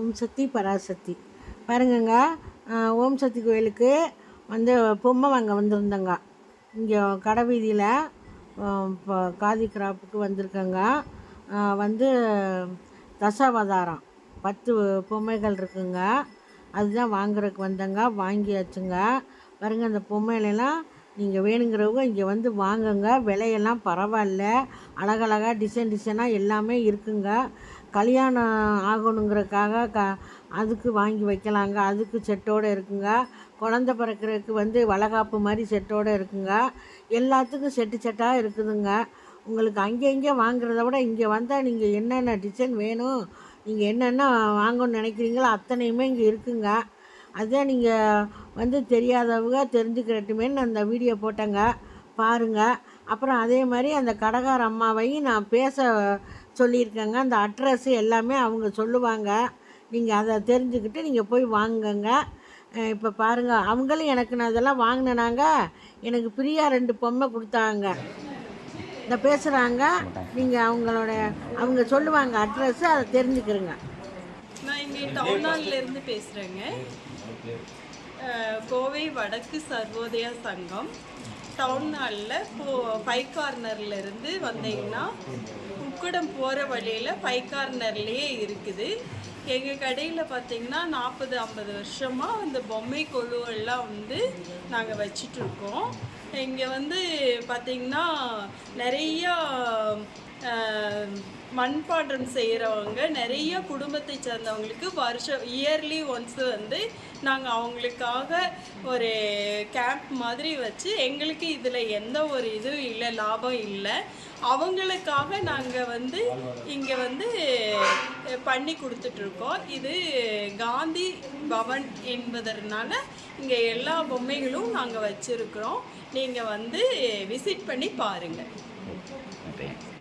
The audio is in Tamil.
ஓம் சக்தி பராசக்தி. பாருங்கங்க ஓம் சக்தி கோயிலுக்கு வந்து பொம்மை வாங்க வந்திருந்தேங்க. இங்கே கடை வீதியில் இப்போ காதி கிராப்புக்கு வந்திருக்கேங்க. வந்து தசாவதாரம். பத்து பொம்மைகள் இருக்குங்க. அதுதான் வாங்குறதுக்கு வந்தேங்க வாங்கியாச்சுங்க. பாருங்க அந்த பொம்மையிலலாம் நீங்கள் வேணுங்கிறவங்க இங்கே வந்து வாங்குங்க. விலையெல்லாம் பரவாயில்ல. அழகழகாக டிசைன் டிசைனாக எல்லாமே இருக்குங்க. கல்யாணம் ஆகணுங்கிறதுக்காக க அதுக்கு வாங்கி வைக்கலாங்க. அதுக்கு செட்டோடு இருக்குங்க. குழந்த பிறக்கிறதுக்கு வந்து வளகாப்பு மாதிரி செட்டோடு இருக்குங்க. எல்லாத்துக்கும் செட்டு செட்டாக இருக்குதுங்க. உங்களுக்கு அங்கே இங்கே வாங்குறத விட இங்கே வந்தால் நீங்கள் என்னென்ன டிசைன் வேணும் நீங்கள் என்னென்ன வாங்கணும்னு நினைக்கிறீங்களோ அத்தனையுமே இங்கே இருக்குங்க. அதே நீங்கள் வந்து தெரியாதவங்க தெரிஞ்சுக்கிறட்டுமேன்னு அந்த வீடியோ போட்டேங்க. பாருங்கள் அப்புறம் அதே மாதிரி அந்த கடைக்கார அம்மாவையும் நான் பேச சொல்லியிருக்கேங்க. அந்த அட்ரஸ் எல்லாமே அவங்க சொல்லுவாங்க. நீங்கள் அதை தெரிஞ்சுக்கிட்டு நீங்கள் போய் வாங்குங்க. இப்போ பாருங்கள் அவங்களும் எனக்கு நான் இதெல்லாம் வாங்கினாங்க எனக்கு பிரியா ரெண்டு பொம்மை கொடுத்தாங்க. இந்த பேசுகிறாங்க நீங்கள் அவங்களோட அவங்க சொல்லுவாங்க அட்ரஸ் அதை தெரிஞ்சுக்கிறேங்க. நான் இங்கே டவுன் இருந்து பேசுகிறேங்க கோவை வடக்கு சர்வோதயா சங்கம். டவுன் ஹாலில் இப்போ ஃபைவ் கார்னர்லேருந்து வந்தீங்கன்னா உக்கடம் போகிற வழியில் ஃபைவ் கார்னர்லேயே இருக்குது. எங்கள் கடையில் பார்த்தீங்கன்னா நாற்பது ஐம்பது வருஷமாக இந்த பொம்மை கொழுவெல்லாம் வந்து நாங்கள் வச்சிட்ருக்கோம் இங்கே வந்து பார்த்திங்கன்னா நிறையா மண்பாண்டம் செய்கிறவங்க நிறைய குடும்பத்தை சேர்ந்தவங்களுக்கு வருஷம் இயர்லி ஒன்ஸ் வந்து நாங்கள் அவங்களுக்காக ஒரு கேம்ப் மாதிரி வச்சு எங்களுக்கு இதில் எந்த ஒரு இதுவும் இல்லை லாபம் இல்லை. அவங்களுக்காக நாங்கள் வந்து இங்கே வந்து பண்ணி கொடுத்துட்ருக்கோம். இது காந்தி பவன் என்பதனால இங்கே எல்லா பொம்மைகளும் நாங்கள் வச்சுருக்குறோம். நீங்கள் வந்து விசிட் பண்ணி பாருங்கள்